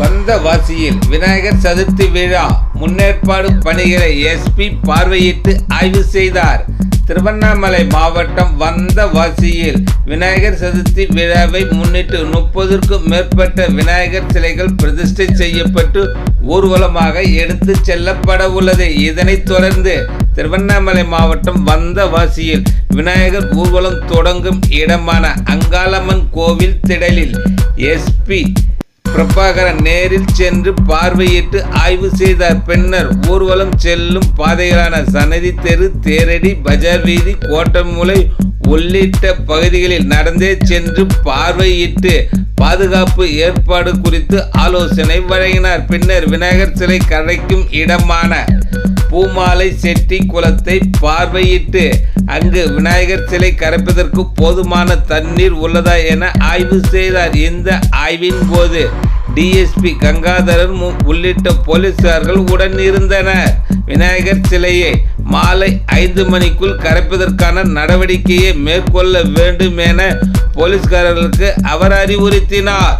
வந்தவாசியில் விநாயகர் சதுர்த்தி விழா முன்னேற்பாடு பணிகளை எஸ்பி பார்வையிட்டு ஆய்வு செய்தார். திருவண்ணாமலை மாவட்டம் வந்தவாசியில் விநாயகர் சதுர்த்தி விழாவை முன்னிட்டு முப்பதுக்கும் மேற்பட்ட விநாயகர் சிலைகள் பிரதிஷ்டை செய்யப்பட்டு ஊர்வலமாக எடுத்து செல்லப்பட உள்ளது. இதனைத் தொடர்ந்து திருவண்ணாமலை மாவட்டம் வந்தவாசியில் விநாயகர் ஊர்வலம் தொடங்கும் இடமான அங்காளம்மன் கோவில் திடலில் எஸ்பி பிரபாகரன் நேரில் சென்று பார்வையிட்டு ஆய்வு செய்தார். பின்னர் ஊர்வலம் செல்லும் பாதைகளான சன்னதி தெரு தேரடி பஜார் வீதி கோட்டமூலை உள்ளிட்ட பகுதிகளில் நடந்தே சென்று பார்வையிட்டு பாதுகாப்பு ஏற்பாடு குறித்து ஆலோசனை வழங்கினார். பின்னர் விநாயகர் சிலை கரைக்கும் இடமான பூமாலை செட்டி குளத்தை பார்வையிட்டு அங்கு விநாயகர் சிலை கரைப்பதற்கு போதுமான தண்ணீர் உள்ளதா என ஆய்வு செய்தார். இந்த ஆய்வின் போது டிஎஸ்பி கங்காதரன் உள்ளிட்ட போலீசார்கள் உடன் இருந்தனர் விநாயகர் சிலையை மாலை ஐந்து மணிக்குள் கரைப்பதற்கான நடவடிக்கையை மேற்கொள்ள வேண்டும் என போலீஸ்காரர்களுக்கு அவர் அறிவுறுத்தினார்.